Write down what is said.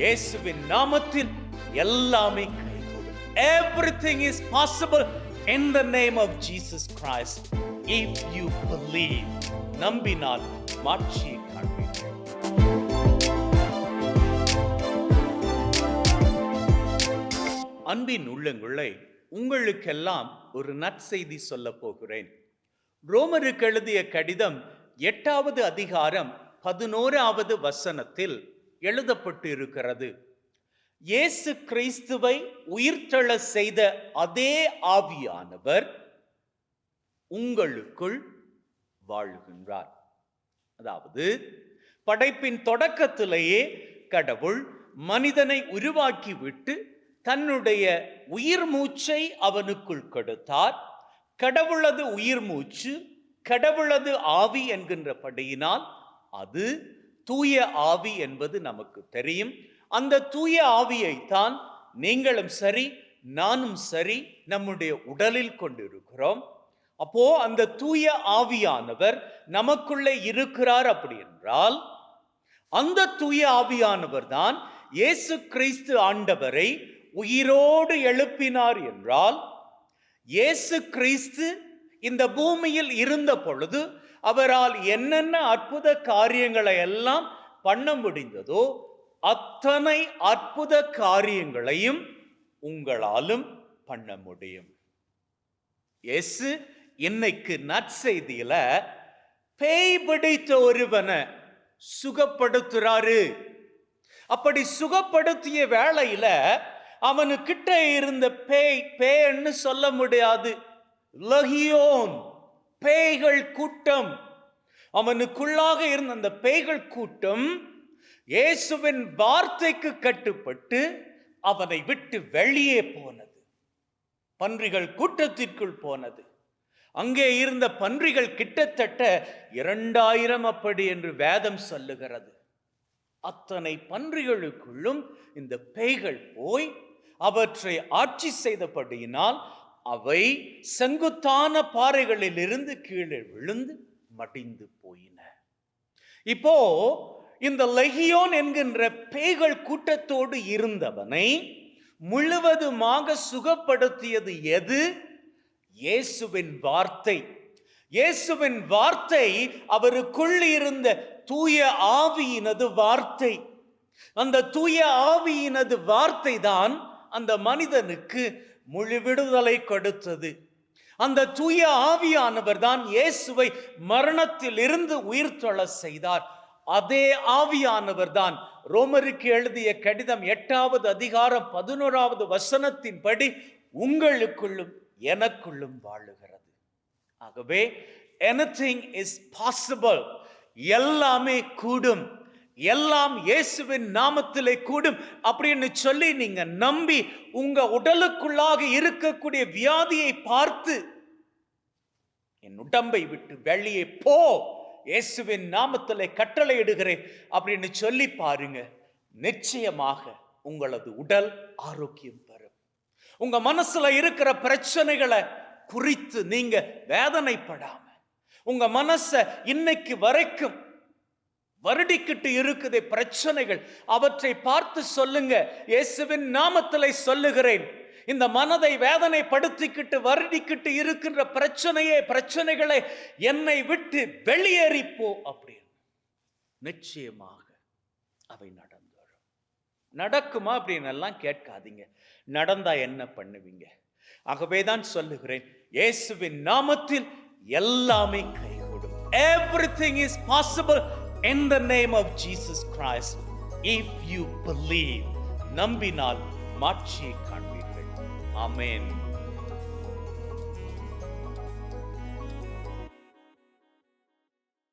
இயேசுவின் நாமத்தில் எல்லாமே கைகூடும். Everything is possible in the name of Jesus Christ if you believe நம்பினால் மாட்சியை காண்பீர்கள் அன்பின் உள்ளங்களை உங்களுக்கெல்லாம் ஒரு நற்செய்தி சொல்ல போகிறேன். ரோமருக்கு எழுதிய கடிதம் எட்டாவது அதிகாரம் பதினோராவது வசனத்தில் எழுதப்பட்டு இருக்கிறது இயேசு கிறிஸ்துவை உயிர்த்தெழ செய்த அதே ஆவியானவர் உங்களுக்குள் வாழுகின்றார். அதாவது படைப்பின் தொடக்கத்திலேயே கடவுள் மனிதனை உருவாக்கிவிட்டு தன்னுடைய உயிர் மூச்சை அவனுக்குள் கொடுத்தார். கடவுளது உயிர் மூச்சு கடவுளது ஆவி என்கின்ற படியினால் அது தூய ஆவி என்பது நமக்கு தெரியும். அந்த தூய ஆவியைத்தான் நீங்களும் சரி நானும் சரி நம்முடைய உடலில் கொண்டிருக்கிறோம். அப்போ அந்த தூய ஆவியானவர் நமக்குள்ளே இருக்கிறார் அப்படி என்றால் அந்த தூய ஆவியானவர் தான் இயேசு கிறிஸ்து ஆண்டவரை உயிரோடு எழுப்பினார் என்றால் இயேசு கிறிஸ்து இந்த பூமியில் இருந்த பொழுது அவரால் என்னென்ன அற்புத காரியங்களை எல்லாம் பண்ண முடிந்ததோ அத்தனை அற்புத காரியங்களையும் உங்களாலும் பண்ண முடியும். எஸ் இன்னைக்கு நற்செய்தியில பேய் பிடித்த ஒருவனை சுகப்படுத்துறாரு. அப்படி சுகப்படுத்திய வேளையில அவனுக்கிட்ட இருந்த பேய் பேன்னு சொல்ல முடியாது. லகியோன். பேய்கள் கூட்டம். அவனுக்குள்ளாக இருந்த அந்த பேய்கள் கூட்டம் இயேசுவின் வார்த்தைக்கு கட்டுப்பட்டு அவனை விட்டு வெளியே போனது. பன்றிகள் கூட்டத்திற்குள் போனது. அங்கே இருந்த பன்றிகள் கிட்டத்தட்ட இரண்டாயிரம் அப்படி என்று வேதம் சொல்லுகிறது. அத்தனை பன்றிகளுக்குள்ளும் இந்த பேய்கள் போய் அவற்றை ஆட்சி செய்தபடியினால் அவை செங்குத்தான பாறைகளில் இருந்து கீழே விழுந்து மடிந்து போயின. இப்போ இந்த லெகியோன் என்கின்ற பேய்கள் கூட்டத்தோடு இருந்தவனை முழுவதுமாக சுகப்படுத்தியது எது? இயேசுவின் வார்த்தை. இயேசுவின் வார்த்தை அவருக்குள் இருந்த தூய ஆவியினது வார்த்தை. அந்த தூய ஆவியினது வார்த்தை தான் அந்த மனிதனுக்கு முழு விடுதலை கொடுத்தது. அந்த தூய ஆவியானவர் தான் இயேசுவை மரணத்தில் இருந்து உயிர்த்தொழ செய்தார். அதே ஆவியானவர் தான் ரோமருக்கு எழுதிய கடிதம் எட்டாவது அதிகாரம் பதினோராவது வசனத்தின்படி உங்களுக்குள்ளும் எனக்குள்ளும் வாழுகிறது. ஆகவே எனிதிங் இஸ் பாசிபிள் எல்லாமே கூடும். எல்லாம் இயேசுவின் நாமத்திலே கூடும் அப்படின்னு சொல்லி நீங்க நம்பி உங்க உடலுக்குள்ளாக இருக்கக்கூடிய வியாதியை பார்த்து என் உடம்பை விட்டு வெளியே போ இயேசுவின் நாமத்திலே கட்டளையிடுகிறேன் அப்படின்னு சொல்லி பாருங்க. நிச்சயமாக உங்களது உடல் ஆரோக்கியம் பெறும். உங்க மனசுல இருக்கிற பிரச்சனைகளை குறித்து நீங்க வேதனைப்படாம உங்க மனச இன்னைக்கு வரைக்கும் வருடிக்கிட்டு இருக்குது பிரச்சனைகள். அவற்றை பார்த்து சொல்லுங்க. இயேசுவின் நாமத்தில் சொல்லுகிறேன். இந்த மனதை வேதனைப்படுத்திக்கிட்டு வருடிக்கிட்டு இருக்கின்ற பிரச்சனையே பிரச்சனைகளை என்னை விட்டு வெளியேறிப்போ அப்படின்னு. நிச்சயமாக அவை நடந்துரும் நடக்குமா அப்படின்னு எல்லாம் கேட்காதீங்க. நடந்தா என்ன பண்ணுவீங்க? ஆகவே தான் சொல்லுகிறேன். இயேசுவின் நாமத்தில் எல்லாமே கைகூடும். Everything is possible in the name of Jesus Christ if you believe நம்பினால் மாட்சியை காண்பீர்கள் ஆமென்